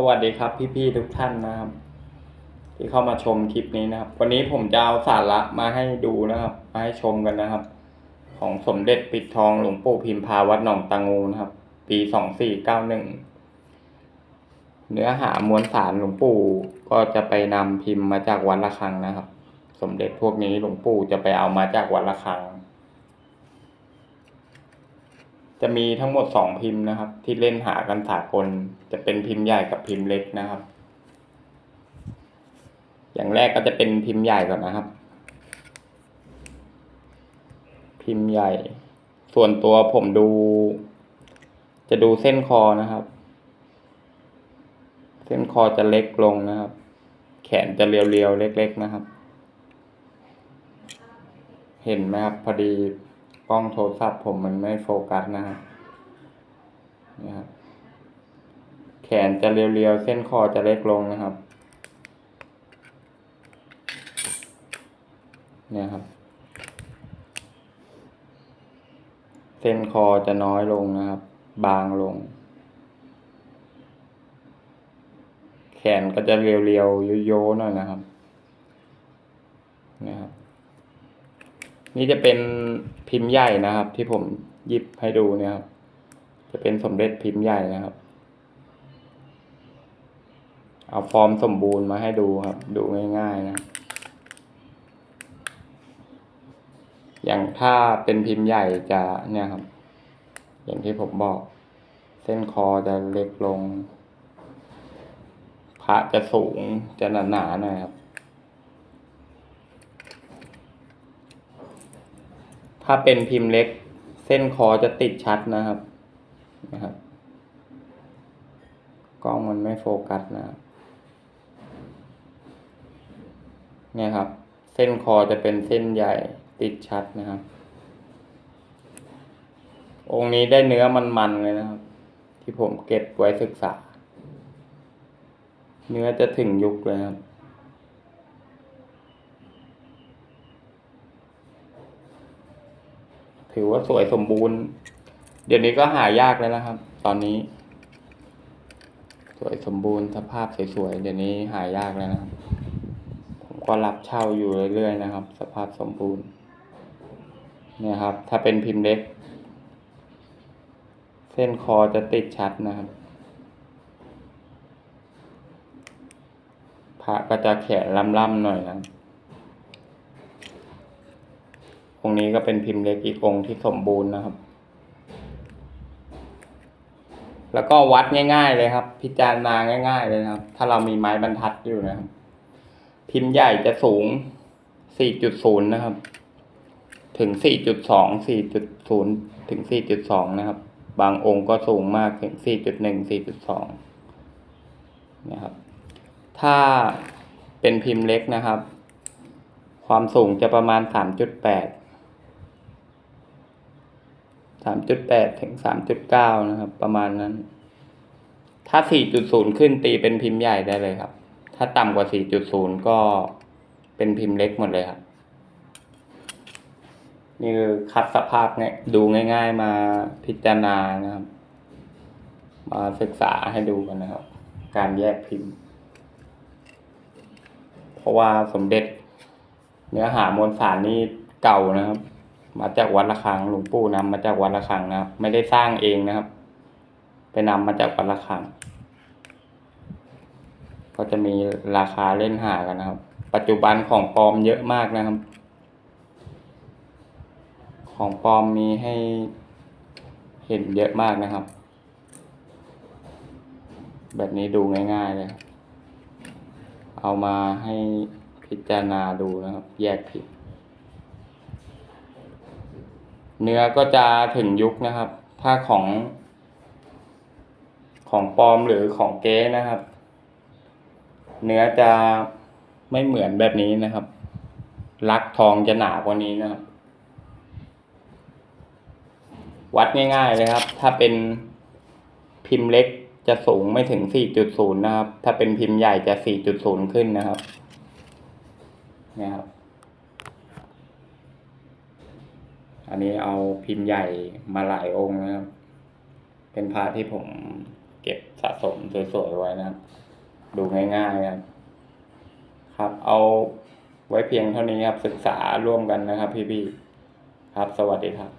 สวัสดีครับพี่ๆทุกท่านนะครับ ที่เข้ามาชมคลิปนี้นะครับ วันนี้ผมจะเอาสาระมาให้ดูนะครับ มาให้ชมกันนะครับ ของสมเด็จปิดทองหลวงปู่พิมพาวัดหนองตางูนะครับ ปีสองสี่เก้าหนึ่งเนื้อหามวลสารหลวงปู่ก็จะไปนำพิมพ์มาจากวัดละคังนะครับ สมเด็จพวกนี้หลวงปู่จะไปเอามาจากวัดละคัง จะมีทั้งหมดสองพิมพ์นะครับ ที่เล่นหากันสากลจะเป็นพิมพ์ใหญ่กับพิมพ์เล็กนะครับ อย่างแรกก็จะเป็นพิมพ์ใหญ่ก่อนนะครับ พิมพ์ใหญ่ ส่วนตัวผมดู จะดูเส้นคอนะครับ เส้นคอจะเล็กลงนะครับ แขนจะเรียวๆเล็ก ๆนะครับ เห็นไหมครับพอดี กล้องโทรศัพท์ผมมันไม่โฟกัสนะครับนี่ครับแขนจะเรียวๆ เส้นคอจะเล็กลงนะครับ เนี่ยครับ เส้นคอจะน้อยลงนะครับ บางลง แขนก็จะเรียวๆโยๆหน่อยนะครับ นะครับ นี่จะเป็นพิมพ์ใหญ่นะครับ ที่ผมหยิบให้ดูเนี่ยครับ จะเป็นสมเด็จพิมพ์ใหญ่นะครับ เอาฟอร์มสมบูรณ์มาให้ดูครับ ดูง่ายๆนะ อย่างถ้าเป็นพิมพ์ใหญ่จะเนี่ยครับ อย่างที่ผมบอก เส้นคอจะเล็กลง พระจะสูงจะหนาๆหน่อยครับ ถ้าเป็นพิมพ์เล็ก เส้นคอจะติดชัดนะครับนะครับกล้องมันไม่โฟกัสนะเนี่ยครับ เส้นคอจะเป็นเส้นใหญ่ติดชัดนะครับ องค์นี้ได้เนื้อมันๆเลยนะครับ ที่ผมเก็บไว้ศึกษา เนื้อจะถึงยุคเลยครับ ถือว่าสวยสมบูรณ์ เดี๋ยวนี้ก็หายากแล้วนะครับ ตอนนี้ สวยสมบูรณ์สภาพสวยๆเดี๋ยวนี้หายากแล้วนะครับผมก็รับเช่าอยู่เรื่อยๆนะครับ สภาพสมบูรณ์ เนี่ยครับ ถ้าเป็นพิมพ์เล็ก เส้นคอจะติดชัดนะครับพระก็จะแขนล่ำๆหน่อยนะครับ องค์นี้ก็เป็นพิมพ์เล็กอีกองค์ที่สมบูรณ์นะครับ แล้วก็วัดง่าย ๆ เลยครับ พิจารณาง่าย ๆ เลยนะครับ ถ้าเรามีไม้บรรทัดอยู่นะครับ พิมพ์ใหญ่จะสูง 4.0 นะครับ ถึง 4.2 4.0 ถึง 4.2 นะครับ บางองค์ก็สูงมากถึง 4.1 4.2 นะครับ ถ้าเป็นพิมพ์เล็กนะครับความสูงจะประมาณ 3.8 3.8ถึง3.9นะครับ ประมาณนั้น ถ้า4.0ขึ้นตีเป็นพิมพ์ใหญ่ได้เลยครับ ถ้าต่ำกว่า4.0ก็เป็นพิมพ์เล็กหมดเลยครับนี่คือคัดสภาพเนี่ยดูง่ายๆมาพิจารณานะครับ มาศึกษาให้ดูกันนะครับ การแยกพิมพ์ เพราะว่าสมเด็จเนื้อหามวลสารนี่เก่านะครับ มาจากวัดระฆังหลวงปู่นำมาจากวัดระฆังนะครับ ไม่ได้สร้างเองนะครับ ไปนำมาจากวัดระฆัง ก็จะมีราคาเล่นหากันนะครับ ปัจจุบันของปลอมเยอะมากนะครับ ของปลอมมีให้เห็นเยอะมากนะครับ แบบนี้ดูง่ายๆเลยเอามาให้พิจารณาดูนะครับ แยกผิด เนื้อก็จะถึงยุคนะครับ ถ้าของ ของปลอมหรือของเก๊นะครับ เนื้อจะไม่เหมือนแบบนี้นะครับ ลักทองจะหนากว่านี้นะครับ วัดง่ายๆเลยครับ ถ้าเป็นพิมพ์เล็กจะสูงไม่ถึง 4.0 นะครับ ถ้าเป็นพิมพ์ใหญ่จะ 4.0 ขึ้นนะครับนี่ยครับ อันนี้เอาพิมพ์ใหญ่มาหลายองค์นะครับ เป็นพระที่ผมเก็บสะสมสวยๆไว้นะครับ ดูง่ายๆครับ ครับเอาไว้เพียงเท่านี้ครับศึกษาร่วมกันนะครับพี่ๆครับสวัสดีครับ